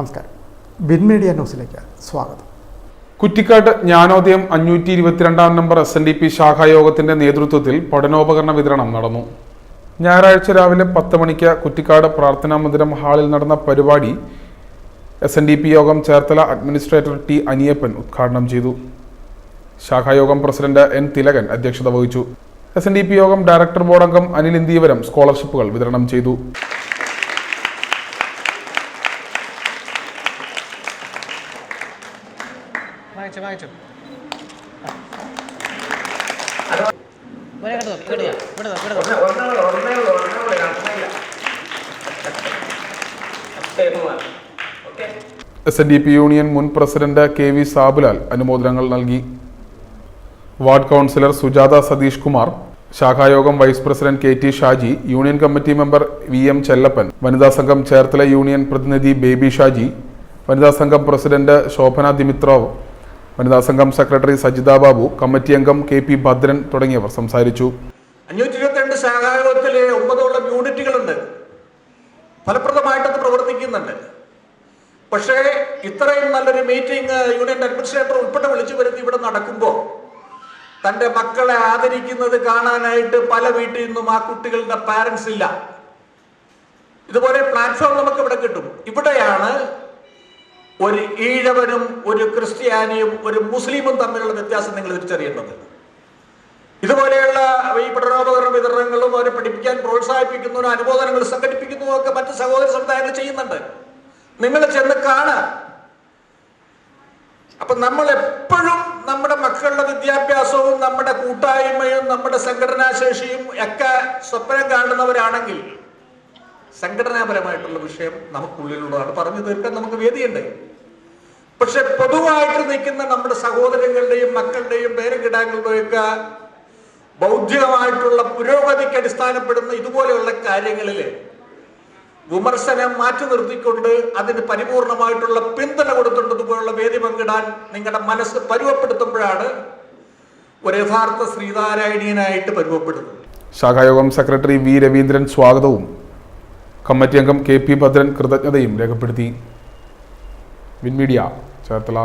നമസ്കാരം. Bin media ന്യൂസിലേക്ക് സ്വാഗതം. കുറ്റിക്കാട്ട് ജ്ഞാനോദയം അഞ്ഞൂറ്റി ഇരുപത്തിരണ്ടാം number S N D P ശാഖായോഗത്തിന്റെ നേതൃത്വത്തിൽ പഠനോപകരണ വിതരണം നടന്നു. ഞായറാഴ്ച രാവിലെ പത്ത് മണിക്ക് കുറ്റിക്കാട് പ്രാർത്ഥനാ മന്ദിരം ഹാളിൽ നടന്ന പരിപാടി എസ് എൻ ഡി പി യോഗം ചേർത്തല അഡ്മിനിസ്ട്രേറ്റർ ടി അനിയപ്പൻ ഉദ്ഘാടനം ചെയ്തു. ശാഖായോഗം പ്രസിഡന്റ് എൻ തിലകൻ അധ്യക്ഷത വഹിച്ചു. S N D P Yogam director board അംഗം അനിൽ ഇന്ദീവരം സ്കോളർഷിപ്പുകൾ വിതരണം ചെയ്തു. വാങ്ങിച്ചു വാങ്ങിച്ചു. ഇവിടെ കേട്ടോ ഇവിടെ ഇവിടെ ഇവിടെ S N D P union മുൻ പ്രസിഡന്റ് കെ വി സാബുലാൽ അനുമോദനങ്ങൾ നൽകി. Ward councillor Sujatha Satheesh Kumar ശാഖായോഗം vice president K T Shaji union committee member V M Chellappan വനിതാ സംഘം ചേർത്തല യൂണിയൻ പ്രതിനിധി ബേബി ഷാജി വനിതാ സംഘം പ്രസിഡന്റ് ശോഭന ദിമിത്രോവ് വനിതാ സംഘം സെക്രട്ടറി സജിത ബാബു കമ്മിറ്റി അംഗം കെ പി ഭദ്രൻ തുടങ്ങിയവർ സംസാരിച്ചു. അഞ്ഞൂറ്റി ഇരുപത്തിരണ്ട് ശാഖായോഗത്തിലെ ഒമ്പതോളം യൂണിറ്റുകളുണ്ട്. ഫലപ്രദമായിട്ടത് പ്രവർത്തിക്കുന്നുണ്ട്. പക്ഷേ ഇത്രയും നല്ലൊരു മീറ്റിംഗ് യൂണിയൻ അഡ്മിനിസ്ട്രേറ്റർ ഉൾപ്പെടെ വിളിച്ചു വരുത്തി ഇവിടെ നടക്കുമ്പോൾ തന്റെ മക്കളെ ആദരിക്കുന്നത് കാണാനായിട്ട് പല വീട്ടിൽ നിന്നും ആ കുട്ടികളുടെ പാരൻസ് ഇല്ല. ഇതുപോലെ പ്ലാറ്റ്ഫോം നമുക്ക് ഇവിടെ കിട്ടും. ഇവിടെയാണ് ഒരു ഈഴവനും ഒരു ക്രിസ്ത്യാനിയും ഒരു മുസ്ലിമും തമ്മിലുള്ള വ്യത്യാസം നിങ്ങൾ തിരിച്ചറിയേണ്ടത് ഇതുപോലെയുള്ള ഈ പഠനോപകരണ വിതരണങ്ങളും അവരെ പഠിപ്പിക്കാൻ പ്രോത്സാഹിപ്പിക്കുന്നതിനും അനുമോദനങ്ങൾ സംഘടിപ്പിക്കുന്നതും ഒക്കെ മറ്റ് സഹോദര സമുദായങ്ങൾ ചെയ്യുന്നുണ്ട്. നിങ്ങൾ ചെന്ന് കാണ അപ്പൊ നമ്മൾ എപ്പോഴും നമ്മുടെ മക്കളുടെ വിദ്യാഭ്യാസവും നമ്മുടെ കൂട്ടായ്മയും നമ്മുടെ സംഘടനാശേഷിയും ഒക്കെ സ്വപ്നം കാണുന്നവരാണെങ്കിൽ സംഘടനാപരമായിട്ടുള്ള വിഷയം നമുക്കുള്ളിലുള്ളതാണ്. പറഞ്ഞു തീർക്കാൻ നമുക്ക് വേദിയുണ്ട്. പക്ഷെ പൊതുവായിട്ട് നിൽക്കുന്ന നമ്മുടെ സഹോദരങ്ങളുടെയും മക്കളുടെയും പേരക്കിടാങ്ങളുടെയും ഒക്കെ ബൗദ്ധികമായിട്ടുള്ള പുരോഗതിക്ക് അടിസ്ഥാനപ്പെടുന്ന ഇതുപോലെയുള്ള കാര്യങ്ങളിൽ വിമർശനം മാറ്റി നിർത്തിക്കൊണ്ട് അതിന് പരിപൂർണമായിട്ടുള്ള പിന്തുണ കൊടുത്തുകൊണ്ട് ഇതുപോലുള്ള വേദി പങ്കിടാൻ നിങ്ങളുടെ മനസ്സ് പരുവപ്പെടുത്തുമ്പോഴാണ് ഒരു യഥാർത്ഥ ശ്രീനാരായണീയനായിട്ട് പരുവപ്പെടുന്നത്. ശാഖായോഗം സെക്രട്ടറി വി രവീന്ദ്രൻ സ്വാഗതവും കമ്മിറ്റി അംഗം കെ പി ഭദ്രൻ കൃതജ്ഞതയും രേഖപ്പെടുത്തി. വിൻമീഡിയ ചേർത്തല